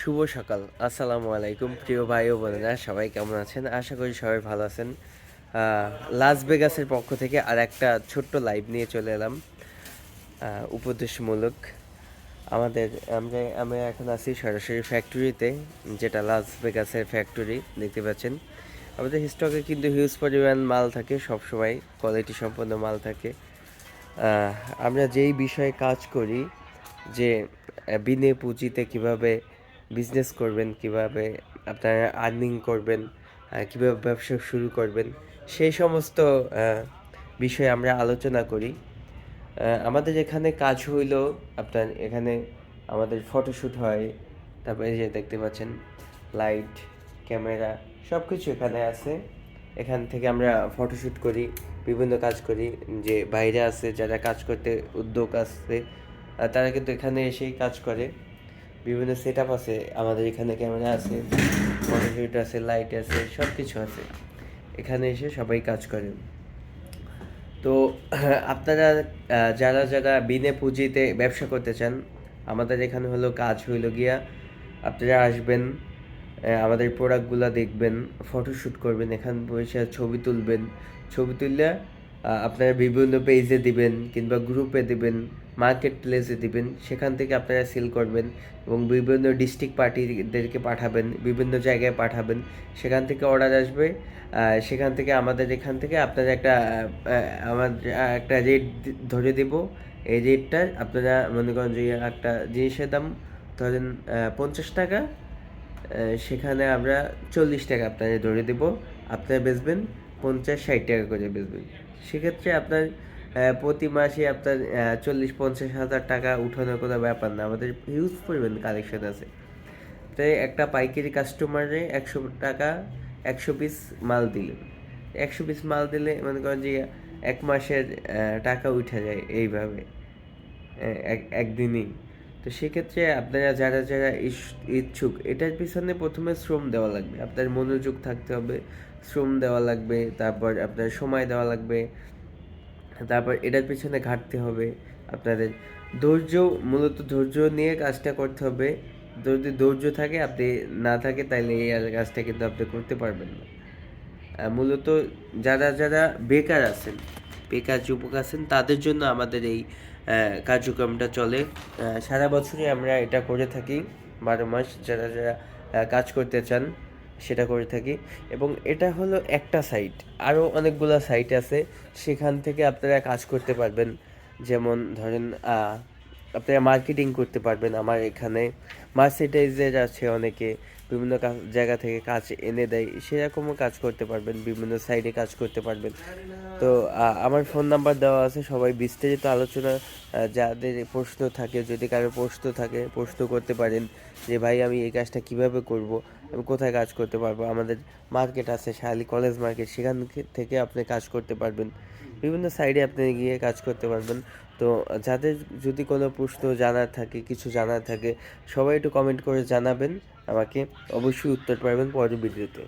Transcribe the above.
শুভ সকাল। আসসালামু আলাইকুম, প্রিয় ভাই ও বোনেরা, সবাই কেমন আছেন? আশা করি সবাই ভালো আছেন। লাস ভেগাসের পক্ষ থেকে আর একটা ছোট্ট লাইভ নিয়ে চলে এলাম। উপদেশমূলক। আমাদের, আমরা আমরা এখন আছি সরাসরি ফ্যাক্টরিতে যেটা লাস ভেগাসের ফ্যাক্টরি দেখতে পাচ্ছেন। আমাদের স্টকে কিন্তু হিউজ পরিমাণ মাল থাকে, সবসময় কোয়ালিটি সম্পন্ন মাল থাকে। আমরা যেই বিষয়ে কাজ করি, যে বিনে পুঁজিতে কীভাবে বিজনেস করবেন, কীভাবে আপনারা আর্নিং করবেন কীভাবে ব্যবসা শুরু করবেন, সেই সমস্ত বিষয়ে আমরা আলোচনা করি। আমাদের এখানে কাজ হইল, আপনার এখানে আমাদের ফটোশ্যুট হয়, তারপরে যে দেখতে পাচ্ছেন লাইট ক্যামেরা সব কিছু এখানে আছে। এখান থেকে আমরা ফটোশ্যুট করি, বিভিন্ন কাজ করি, যে বাইরে আছে, যারা কাজ করতে উদ্যোগ আছে তারা কিন্তু এখানে এসেই কাজ করে। বিভিন্ন সেট আপ আছে, আমাদের এখানে ক্যামেরা আছে ফটোশ্যুট আছে লাইট আছে সব কিছু আছে। এখানে এসে সবাই কাজ করে। তো আপনারা যারা যারা বিনে পুঁজিতে ব্যবসা করতে চান, আমাদের এখানে হলো কাজ হইল গিয়া আপনারা আসবেন আমাদের প্রোডাক্টগুলো দেখবেন ফটোশ্যুট করবেন, এখান বসে ছবি তুলবেন। ছবি তুললে আপনারা বিভিন্ন পেজে দিবেন কিংবা গ্রুপে দিবেন। মার্কেট প্লেসে দিবেন, সেখান থেকে আপনারা সেল করবেন এবং বিভিন্ন ডিস্ট্রিক্ট পার্টিদেরকে পাঠাবেন, বিভিন্ন জায়গায় পাঠাবেন। সেখান থেকে অর্ডার আসবে সেখান থেকে আমাদের এখান থেকে আপনারা একটা আমার একটা রেট ধরে দেব। এই রেটটার আপনারা মনে করেন যে একটা জিনিসের দাম ধরেন পঞ্চাশ টাকা সেখানে আমরা চল্লিশ টাকা আপনাদের ধরে দেব। আপনারা বেচবেন, পঞ্চাশ ষাট টাকা করে বেচবেন। সেক্ষেত্রে আপনার প্রতি মাসে আপনার চল্লিশ, পঞ্চাশ হাজার টাকা উঠানোর কোনো ব্যাপার না। আমাদের হিউজ পরিমাণ কালেকশন আছে। তাই একটা পাইকারি কাস্টমারে একশো টাকা, একশো পিস মাল দিলেন। একশো পিস মাল দিলে মনে করেন যে এক মাসের টাকা উঠে যায় এইভাবে এক, একদিনই। তো সেক্ষেত্রে আপনারা যারা যারা ইচ্ছুক, এটার পিছনে প্রথমে শ্রম দেওয়া লাগবে। আপনার মনোযোগ থাকতে হবে, শ্রম দেওয়া লাগবে, তারপর আপনার সময় দেওয়া লাগবে। তারপর এটার পিছনে ঘাটতে হবে আপনাদের। ধৈর্য, মূলত ধৈর্য নিয়ে কাজটা করতে হবে। যদি ধৈর্য থাকে, আপনি না থাকে তাহলে এই কাজটা কিন্তু আপনি করতে পারবেন না। মূলত যারা যারা বেকার আছেন, বেকার যুবক আছেন, তাদের জন্য আমাদের এই কার্যক্রমটা চলে। সারা বছরই আমরা এটা করে থাকি, বারো মাস যারা যারা কাজ করতে চান। সেটা করে থাকি। এবং এটা হলো একটা সাইট আরও অনেকগুলো সাইট আছে। সেখান থেকে আপনারা কাজ করতে পারবেন। যেমন ধরেন আপনারা মার্কেটিং করতে পারবেন। আমার এখানে মার্সিটাইজের আছে অনেকে, বিভিন্ন জায়গা থেকে কাজ এনে দেয়, সেরকমও কাজ করতে পারবেন, বিভিন্ন সাইডে কাজ করতে পারবেন। তো আমার ফোন নাম্বার দেওয়া আছে, সবাই বিস্তারিত আলোচনা যাদের প্রশ্ন থাকে, যদি কারও প্রশ্ন থাকে, প্রশ্ন করতে পারেন যে, ভাই, আমি এই কাজটা কীভাবে করব? আমি কোথায় কাজ করতে পারব? আমাদের মার্কেট আছে শাহালি কলেজ মার্কেট সেখান থেকে আপনি কাজ করতে পারবেন। বিভিন্ন সাইডে আপনি গিয়ে কাজ করতে পারবেন। তো, যাদের যদি কোনো প্রশ্ন জানার থাকে, কিছু জানার থাকে, সবাই একটু কমেন্ট করে জানাবেন আমাকে অবশ্যই উত্তর পারবেন পরের ভিডিওতে।